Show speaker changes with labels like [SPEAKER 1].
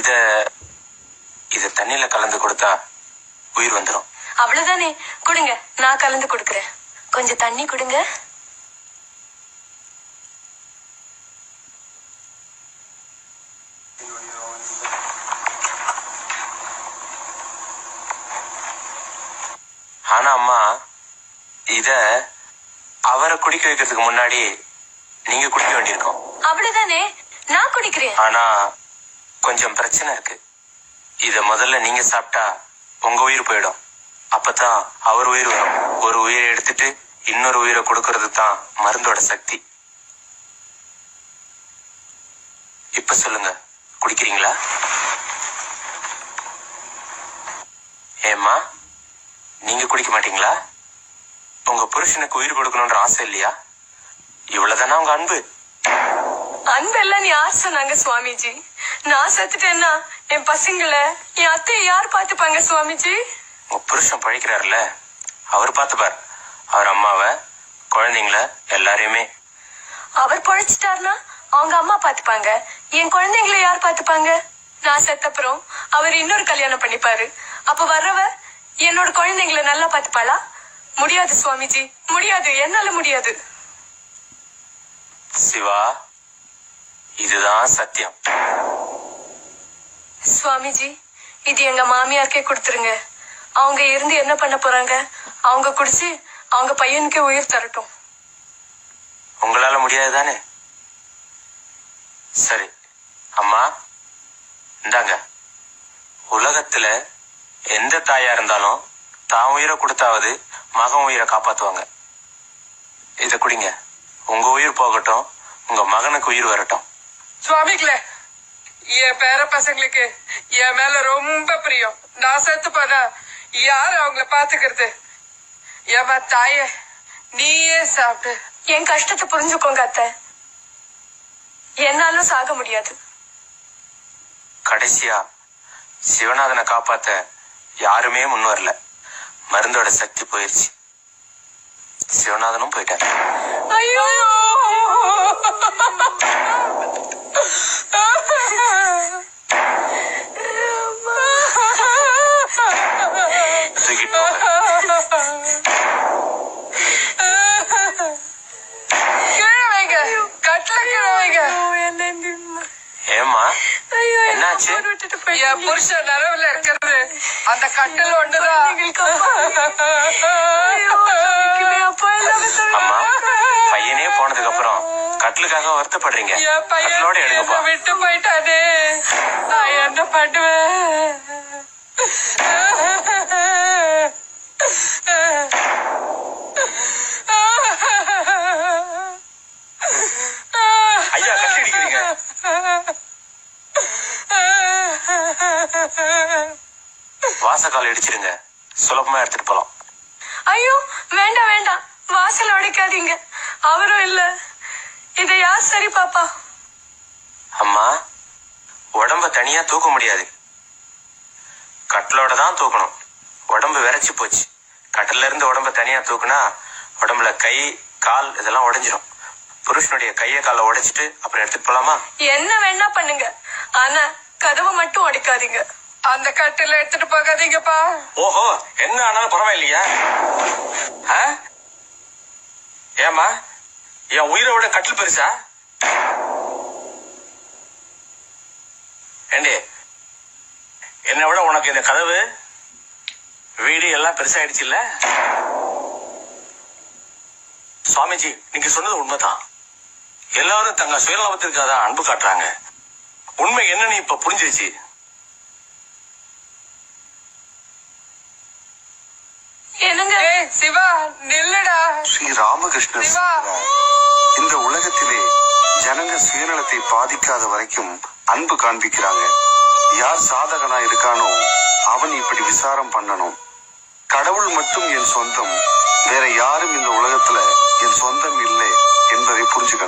[SPEAKER 1] இத இத தண்ணியில கலந்து கொடுத்தா உயிர் வந்துடும்
[SPEAKER 2] அவ்வளவுதானே? கொடுங்க நான் கலந்து கொடுக்கறேன். கொஞ்சம் தண்ணி கொடுங்க.
[SPEAKER 1] ஆனா அம்மா இத அவரை குடிக்க வைக்கிறதுக்கு முன்னாடி நீங்க குடிக்க வேண்டியிருக்கும்.
[SPEAKER 2] அவ்வளவுதானே? நான் குடிக்கிறேன்.
[SPEAKER 1] ஆனா கொஞ்சம் பிரச்சனை இருக்கு. இத முதல்ல நீங்க சாப்பிட்டா உங்க உயிர் போயிடும். அப்பதான் அவர் உயிர் வரும். ஒரு உயிரை எடுத்துட்டு இன்னொரு உயிரை கொடுக்கறது தான் மருந்தோட சக்தி. இப்ப சொல்லுங்க. குடிக்கிறீங்களா? ஏம்மா நீங்க குடிக்க மாட்டீங்களா? உங்க புருஷனுக்கு உயிர் கொடுக்கணும்ன்ற ஆசை இல்லையா? இவ்வளவுதானா உங்க அன்பு?
[SPEAKER 2] அன்பெல்லாம் யார் சொன்னாங்க சுவாமிஜி. நான் செத்துட்டேன்னா என் பசங்களை என் அத்தையை யார் பாத்துப்பாங்க சுவாமிஜி?
[SPEAKER 1] உங்க புருஷன் பழிக்கிறாருல அவர் பார்த்துப்பார். அவர் அம்மாவை குழந்தைங்கள எல்லாரையுமே.
[SPEAKER 2] அவர் பொழைச்சிட்டாருன்னா அவங்க அம்மா பாத்துப்பாங்க என் குழந்தைங்களை யார் பாத்துப்பாங்க நான் செத்தப்புறம் அவர் இன்னொரு கல்யாணம் பண்ணிப்பாரு. அப்ப வர்றவ என்னோட குழந்தைங்களை நல்லா பாத்துப்பாளா முடியாது சுவாமிஜி. முடியாது. என்னால முடியாது.
[SPEAKER 1] சிவா இதுதான் சத்தியம்.
[SPEAKER 2] சுவாமிஜி இது எங்க மாமியாருக்கே கொடுத்துருங்க. அவங்க இருந்து என்ன பண்ண போறாங்க? அவங்க குடிச்சு அவங்க பையனுக்கே உயிர் தரட்டும்.
[SPEAKER 1] உங்களால முடியாது தானே சரி அம்மா இந்தாங்க. உலகத்துல எந்த தாயா இருந்தாலும் தான் உயிரை கொடுத்தாவது மகன் உயிரை காப்பாத்துவாங்க. இத குடிங்க. உங்க உயிர் போகட்டும் உங்க மகனுக்கு உயிர் வரட்டும்.
[SPEAKER 3] சுவாமிகளே என் பேர பசங்களுக்கு என் மேல ரொம்ப பிரியம். நான் செத்து போனா யாரு அவங்கள பாத்துக்கிறது? ஏமா தாயே நீயே சாப்பிடு.
[SPEAKER 2] என் கஷ்டத்தை புரிஞ்சுக்கோங்க அத்தை. என்னாலும் சாக முடியாது.
[SPEAKER 1] கடைசியா சிவநாதனை காப்பாத்த யாருமே முன் வரல மருந்தோட சக்தி போயிருச்சு. சிவநாதனும் போயிட்டார்.
[SPEAKER 2] ஐயோ!
[SPEAKER 1] என்னாச்சு?
[SPEAKER 3] என் புருஷன் நரவுல இருக்கிறது. அந்த கட்டில் ஒண்ணுதான்.
[SPEAKER 1] அம்மா பையனே போனதுக்கு அப்புறம் கட்டிலுக்காக வருத்தப்படுறீங்க. கட்டிலோட எடுங்கப்பா
[SPEAKER 3] விட்டு போயிட்டானே. நான் என்ன பண்ணுவேன்?
[SPEAKER 1] வாசக்கால் இடிச்சிருங்க. சுலபமா எடுத்துட்டு போலாம்.
[SPEAKER 2] ஐயோ வேண்டாம் வேண்டாம். வாசல் உடைக்காதீங்க. அவரும் இல்ல. இதை யார் சரி பாப்பா?
[SPEAKER 1] அம்மா உடம்ப தனியா தூக்க முடியாது. கட்டிலோட தான் தூக்கணும். உடம்பு விரைச்சு போச்சு. கட்டில இருந்து உடம்ப தனியா தூக்குனா உடம்புல கை கால் இதெல்லாம் உடைஞ்சிரும். புருஷனுடைய கையை காலை உடைச்சிட்டு அப்புறம் எடுத்துட்டு போலாமா?
[SPEAKER 2] என்ன வேணா பண்ணுங்க. ஆனா கதவை மட்டும் உடைக்காதீங்க.
[SPEAKER 3] அந்த கட்டில எடுத்துட்டு போகாதீங்கப்பா.
[SPEAKER 1] ஓஹோ என்ன ஆனாலும் பரவாயில்லையா. ஆ? என் உயிரை விட கட்டில் பெருசா? ஏண்டி என்னை விட உனக்கு இந்த கதவு வீடு எல்லாம் பெருசாயிடுச்சு இல்ல சுவாமிஜி நீங்க சொன்னது உண்மைதான். எல்லாரும் தங்க சுயநலத்திற்காக தான் அன்பு காட்டுறாங்க. உண்மை என்னன்னு இப்ப புரிஞ்சிருச்சு.
[SPEAKER 3] சிவா நில்லுடா.
[SPEAKER 4] ஸ்ரீ ராமகிருஷ்ணர் இந்த உலகத்திலே ஜனங்க சுயநலத்தை பாதிக்காத வரைக்கும் அன்பு காண்பிக்கிறாங்க. யார் சாதகனா இருக்கானோ அவன் இப்படி விசாரம் பண்ணணும். கடவுள் மட்டும் என் சொந்தம் வேற யாரும் இந்த உலகத்துல என் சொந்தம் இல்லை என்பதை புரிஞ்சுக்கணும்.